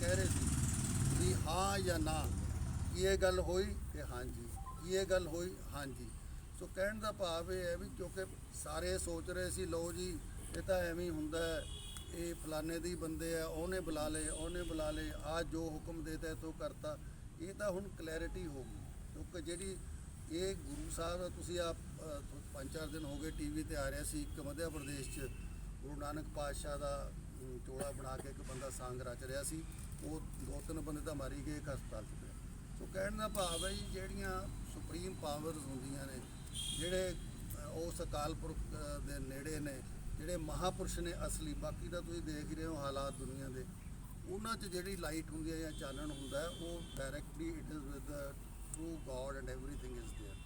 ਕਹਿ ਰਹੇ ਸੀ ਵੀ ਹਾਂ ਜਾਂ ਨਾ, ਕੀ ਇਹ ਗੱਲ ਹੋਈ? ਕਿ ਹਾਂਜੀ। ਕੀ ਇਹ ਗੱਲ ਹੋਈ? ਹਾਂਜੀ। ਸੋ ਕਹਿਣ ਦਾ ਭਾਵ ਇਹ ਹੈ ਵੀ ਕਿਉਂਕਿ ਸਾਰੇ ਸੋਚ ਰਹੇ ਸੀ, ਲਓ ਜੀ, ਇਹ ਤਾਂ ਐਵੇਂ ਹੀ ਹੁੰਦਾ ਹੈ, ਇਹ ਫਲਾਣੇ ਦੀ ਬੰਦੇ ਆ, ਉਹਨੇ ਬੁਲਾ ਲਏ, ਉਹਨੇ ਬੁਲਾ ਲਏ, ਆ ਜੋ ਹੁਕਮ ਦੇਤਾ ਤੋ ਕਰਤਾ। ਇਹ ਤਾਂ ਹੁਣ ਕਲੈਰਿਟੀ ਹੋ ਗਈ। ਕਿਉਂਕਿ ਜਿਹੜੀ ਇਹ ਗੁਰੂ ਸਾਹਿਬ, ਤੁਸੀਂ ਆਪ ਪੰਜ ਚਾਰ ਦਿਨ ਹੋ ਗਏ ਟੀਵੀ ਤੇ ਆ ਰਿਹਾ ਸੀ, ਇੱਕ ਮੱਧ ਪ੍ਰਦੇਸ਼ 'ਚ ਗੁਰੂ ਨਾਨਕ ਪਾਤਸ਼ਾਹ ਦਾ ਚੋਲਾ ਬਣਾ ਕੇ ਇੱਕ ਬੰਦਾ ਸਾਂਗ ਰਚ ਰਿਹਾ ਸੀ। ਉਹ ਦੋ ਤਿੰਨ ਬੰਦੇ ਤਾਂ ਮਾਰੀ ਗਏ ਇੱਕ ਹਸਪਤਾਲ 'ਚ ਪਿਆ ਸੋ ਕਹਿਣ ਦਾ ਭਾਵ ਹੈ ਜੀ ਜਿਹੜੀਆਂ ਸੁਪਰੀਮ ਪਾਵਰਸ ਹੁੰਦੀਆਂ ਨੇ ਜਿਹੜੇ ਅ, ਉਸ ਅਕਾਲ ਪੁਰਖ ਅ, ਦੇ ਨੇੜੇ ਨੇ ਜਿਹੜੇ ਮਹਾਪੁਰਸ਼ ਨੇ ਅਸਲੀ ਬਾਕੀ ਤਾਂ ਤੁਸੀਂ ਦੇਖ ਹੀ ਰਹੇ ਹੋ ਹਾਲਾਤ ਦੁਨੀਆ ਦੇ ਉਹਨਾਂ 'ਚ ਜਿਹੜੀ ਲਾਈਟ ਹੁੰਦੀ ਹੈ ਜਾਂ ਚਾਨਣ ਹੁੰਦਾ ਹੈ ਉਹ directly it is with true god and everything is there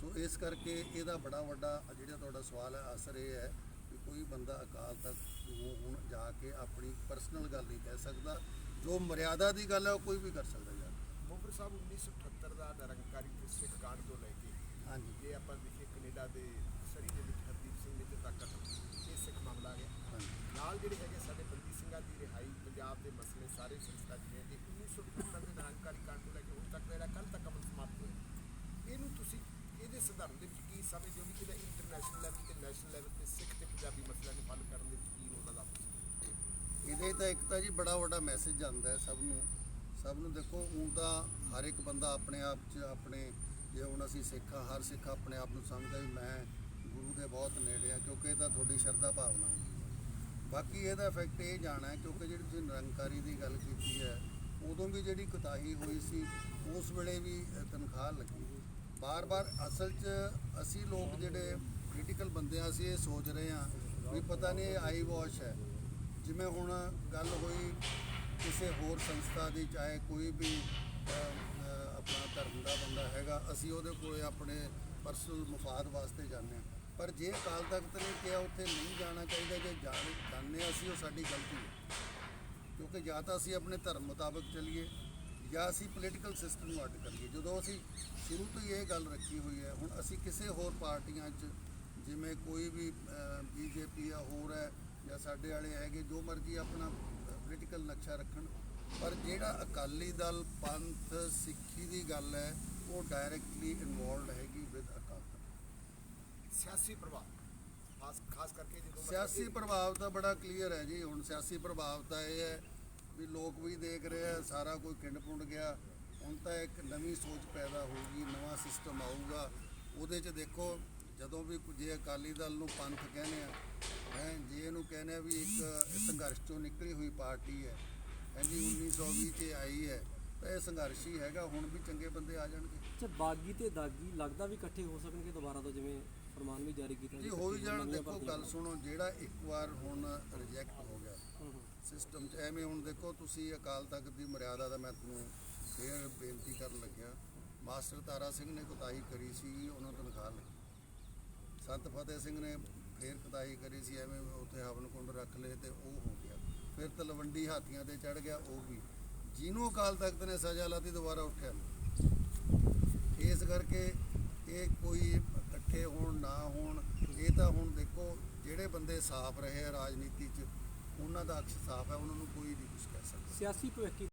so ਇਸ ਕਰਕੇ ਇਹਦਾ ਬੜਾ ਵੱਡਾ ਜਿਹੜਾ ਤੁਹਾਡਾ ਸਵਾਲ ਹੈ ਅਸਰ ਇਹ ਹੈ ਕਿ ਕੋਈ ਬੰਦਾ ਅਕਾਲ ਤਖਤ ਨੂੰ ਹੁਣ ਜਾ ਕੇ ਆਪਣੀ ਪਰਸਨਲ ਗੱਲ ਨਹੀਂ ਕਹਿ ਸਕਦਾ ਜੋ ਮਰਿਆਦਾ ਦੀ ਗੱਲ ਹੈ ਉਹ ਕੋਈ ਵੀ ਕਰ ਸਕਦਾ ਯਾਰ। ਮੁਖਬਰ ਸਾਹਿਬ 1978 ਦਾ ਨਿਰੰਕਾਰੀ ਤੇ ਸਿੱਖ ਕਾਂਡ ਤੋਂ ਲੈ ਕੇ ਹਾਂਜੀ। ਜੇ ਆਪਾਂ ਦੇਖੀਏ ਕੈਨੇਡਾ ਦੇ ਸਰੀ ਦੇ ਵਿੱਚ ਹਰਦੀਪ ਸਿੰਘ ਨੇ ਤੱਕ ਇਹ ਸਿੱਖ ਮਾਮਲਾ ਆ ਗਿਆ। ਹਾਂਜੀ। ਨਾਲ ਜਿਹੜੇ ਹੈਗੇ ਸਾਡੇ ਬੰਦੀ ਸਿੰਘਾਂ ਦੀ ਰਿਹਾਈ ਪੰਜਾਬ ਦੇ ਮਸਲੇ ਸਾਰੇ ਸੰਸਥਾ ਜਿਹੜੇ ਕਿ 1978 ਦੇ ਨਿਰੰਕਾਰੀ ਕਾਂਡ ਤੋਂ ਲੈ ਕੇ ਹੁਣ ਤੱਕ ਦਾ ਜਿਹੜਾ ਕੱਲ ਤੱਕ ਅਮਲ ਸਮਾਪਤ ਹੋਇਆ। ਇਹਨੂੰ ਤੁਸੀਂ ਇਹਦੇ ਸੰਦਰਭ ਦੇ ਵਿੱਚ ਕੀ ਸਮਝਦੇ ਹੋ ਕਿ ਇਹਦਾ ਇੰਟਰਨੈਸ਼ਨਲ ਲੈਵਲ ਤੇ ਨੈਸ਼ਨਲ ਲੈਵਲ ਤੇ ਸਿੱਖ ਤੇ ਪੰਜਾਬੀ ਮਸਲਿਆਂ ਨੂੰ ਹੱਲ ਕਰਨ ਦੇ ਵਿੱਚ ਕੀ ਰੋਲ ਅਦਾ ਹੋ ਸਕਦਾ ਇਹਦੇ ਤਾਂ ਇੱਕ ਤਾਂ ਜੀ ਬੜਾ ਵੱਡਾ ਮੈਸੇਜ ਜਾਂਦਾ ਹੈ ਸਭ ਨੂੰ। ਸਭ ਨੂੰ ਦੇਖੋ ਹੁਣ ਤਾਂ ਹਰ ਇੱਕ ਬੰਦਾ ਆਪਣੇ ਆਪ 'ਚ ਆਪਣੇ, ਜੇ ਹੁਣ ਅਸੀਂ ਸਿੱਖ ਹਾਂ ਹਰ ਸਿੱਖ ਆਪਣੇ ਆਪ ਨੂੰ ਸਮਝਦਾ ਵੀ ਮੈਂ ਗੁਰੂ ਦੇ ਬਹੁਤ ਨੇੜੇ ਆ, ਕਿਉਂਕਿ ਇਹ ਤਾਂ ਤੁਹਾਡੀ ਸ਼ਰਧਾ ਭਾਵਨਾ ਹੁੰਦੀ ਹੈ। ਬਾਕੀ ਇਹਦਾ ਇਫੈਕਟ ਇਹ ਜਾਣਾ ਹੈ, ਕਿਉਂਕਿ ਜਿਹੜੀ ਤੁਸੀਂ ਨਿਰੰਕਾਰੀ ਦੀ ਗੱਲ ਕੀਤੀ ਹੈ, ਉਦੋਂ ਵੀ ਜਿਹੜੀ ਕੁਤਾਹੀ ਹੋਈ ਸੀ, ਉਸ ਵੇਲੇ ਵੀ ਤਨਖਾਹ ਲੱਗੀ। ਬਾਰ-ਬਾਰ ਅਸਲ 'ਚ ਅਸੀਂ ਲੋਕ ਜਿਹੜੇ ਪੋਲੀਟੀਕਲ ਬੰਦੇ ਆ, ਅਸੀਂ ਇਹ ਸੋਚ ਰਹੇ ਹਾਂ ਵੀ ਪਤਾ ਨਹੀਂ ਇਹ ਆਈ ਵਾਸ਼ ਹੈ। ਜਿਵੇਂ ਹੁਣ ਗੱਲ ਹੋਈ ਕਿਸੇ ਹੋਰ ਸੰਸਥਾ ਦੀ, ਚਾਹੇ ਕੋਈ ਵੀ ਆਪਣਾ ਧਰਮ ਦਾ ਬੰਦਾ ਹੈਗਾ, ਅਸੀਂ ਉਹਦੇ ਕੋਲੇ ਆਪਣੇ ਪਰਸਨਲ ਮਫਾਦ ਵਾਸਤੇ ਜਾਂਦੇ ਹਾਂ। ਪਰ ਜੇ ਅਕਾਲ ਤਖਤ ਨੇ ਕਿਹਾ ਉੱਥੇ ਨਹੀਂ ਜਾਣਾ ਚਾਹੀਦਾ, ਜੇ ਜਾਣ ਜਾਂਦੇ ਹਾਂ ਅਸੀਂ, ਉਹ ਸਾਡੀ ਗਲਤੀ ਹੈ। ਕਿਉਂਕਿ ਜਾਂ ਤਾਂ ਅਸੀਂ ਆਪਣੇ ਧਰਮ ਮੁਤਾਬਕ ਚੱਲੀਏ, ਜਾਂ ਅਸੀਂ ਪੋਲੀਟੀਕਲ ਸਿਸਟਮ ਨੂੰ ਅੱਡ ਕਰੀਏ। ਜਦੋਂ ਅਸੀਂ ਸ਼ੁਰੂ ਤੋਂ ਹੀ ਇਹ ਗੱਲ ਰੱਖੀ ਹੋਈ ਹੈ, ਹੁਣ ਅਸੀਂ ਕਿਸੇ ਹੋਰ ਪਾਰਟੀਆਂ 'ਚ, ਜਿਵੇਂ ਕੋਈ ਵੀ ਬੀਜੇਪੀ ਆ, ਹੋਰ ਹੈ ਜਾਂ ਸਾਡੇ ਵਾਲੇ ਹੈਗੇ ਜੋ ਮਰਜ਼ੀ ਆਪਣਾ ਪੋਲੀਟੀਕਲ ਨਕਸ਼ਾ ਰੱਖਣ ਪਰ ਜਿਹੜਾ ਅਕਾਲੀ ਦਲ ਪੰਥ ਸਿੱਖੀ ਦੀ ਗੱਲ ਹੈ ਉਹ ਡਾਇਰੈਕਟਲੀ ਇਨਵੋਲਡ ਹੈਗੀ ਵਿਦ ਅਕਾਲ ਸਿਆਸੀ ਪ੍ਰਭਾਵ ਖਾਸ ਖਾਸ ਕਰਕੇ ਜਦੋਂ ਸਿਆਸੀ ਪ੍ਰਭਾਵ ਤਾਂ ਬੜਾ ਕਲੀਅਰ ਹੈ ਜੀ। ਹੁਣ ਸਿਆਸੀ ਪ੍ਰਭਾਵ ਤਾਂ ਇਹ ਹੈ ਵੀ ਲੋਕ ਵੀ ਦੇਖ ਰਹੇ ਆ ਸਾਰਾ ਕੋਈ ਕਿੰਡ ਪੁੰਡ ਗਿਆ। ਹੁਣ ਤਾਂ ਇੱਕ ਨਵੀਂ ਸੋਚ ਪੈਦਾ ਹੋਊਗੀ ਨਵਾਂ ਸਿਸਟਮ ਆਊਗਾ। ਉਹਦੇ 'ਚ ਦੇਖੋ ਜਦੋਂ ਵੀ ਜੇ ਅਕਾਲੀ ਦਲ ਨੂੰ ਪੰਥ ਕਹਿੰਦੇ ਆ ਹੈ। ਜੇ ਇਹਨੂੰ ਕਹਿੰਦੇ ਆ ਵੀ ਇੱਕ ਸੰਘਰਸ਼ ਚੋਂ ਨਿਕਲੀ ਹੋਈ ਪਾਰਟੀ ਹੈ ਕਹਿੰਦੀ 1920 'ਚ ਆਈ ਹੈ ਤਾਂ ਇਹ ਸੰਘਰਸ਼ ਹੀ ਹੈਗਾ ਹੁਣ ਵੀ ਚੰਗੇ ਬੰਦੇ ਆ ਜਾਣਗੇ। ਅੱਛਾ ਬਾਗੀ ਤੇ ਦਾਗੀ ਲੱਗਦਾ ਵੀ ਇਕੱਠੇ ਹੋ ਸਕਣਗੇ ਦੁਬਾਰਾ ਤੋਂ ਜਿਵੇਂ ਫਰਮਾਨ ਵੀ ਜਾਰੀ ਕੀਤਾ ਜੀ ਇਕੱਠੇ ਹੋਈ ਜਾਣ ਦੇਖੋ ਗੱਲ ਸੁਣੋ ਜਿਹੜਾ ਇੱਕ ਵਾਰ ਹੁਣ ਰਿਜੈਕਟ ਹੋ ਗਿਆ ਹੂੰ ਹੂੰ। ਸਿਸਟਮ 'ਚ ਐਵੇਂ ਹੁਣ ਦੇਖੋ ਤੁਸੀਂ ਅਕਾਲ ਤਖਤ ਦੀ ਮਰਿਆਦਾ ਦਾ ਮੈਂ ਤੁਹਾਨੂੰ ਫੇਰ ਬੇਨਤੀ ਕਰਨ ਲੱਗਿਆ ਮਾਸਟਰ ਤਾਰਾ ਸਿੰਘ ਨੇ ਕੁਤਾਹੀ ਕਰੀ ਸੀ ਉਹਨਾਂ ਤਨਖਾਹ ਲੱਗੀ। ਸੰਤ ਫਤਿਹ ਸਿੰਘ ਨੇ ਫੇਰ ਕੁਤਾਹੀ ਕਰੀ ਸੀ, ਐਵੇਂ ਉੱਥੇ ਹਵਨ ਕੁੰਡ ਰੱਖ ਲਏ ਤੇ ਉਹ ਹੋ ਗਿਆ। ਫਿਰ ਤਲਵੰਡੀ ਹਾਥੀਆਂ ਤੇ ਚੜ ਗਿਆ ਉਹ ਵੀ। ਜਿਹਨੂੰ ਅਕਾਲ ਤਖਤ ਨੇ ਸਜ਼ਾ ਲਾਤੀ, ਦੁਬਾਰਾ ਉੱਠਿਆ ਇਸ ਕਰਕੇ ਇਹ ਕੋਈ ਇਕੱਠੇ ਹੋਣ, ਨਾ ਹੋਣ, ਇਹ ਤਾਂ ਹੁਣ ਦੇਖੋ, ਜਿਹੜੇ ਬੰਦੇ ਸਾਫ਼ ਰਹੇ ਆ ਰਾਜਨੀਤੀ 'ਚ, ਉਹਨਾਂ ਦਾ ਅਕਸ ਸਾਫ਼ ਹੈ, ਉਹਨਾਂ ਨੂੰ ਕੋਈ ਨਹੀਂ ਕੁਝ ਕਹਿ ਸਕਦਾ। ਸਿਆਸੀ ਭਵਿੱਖ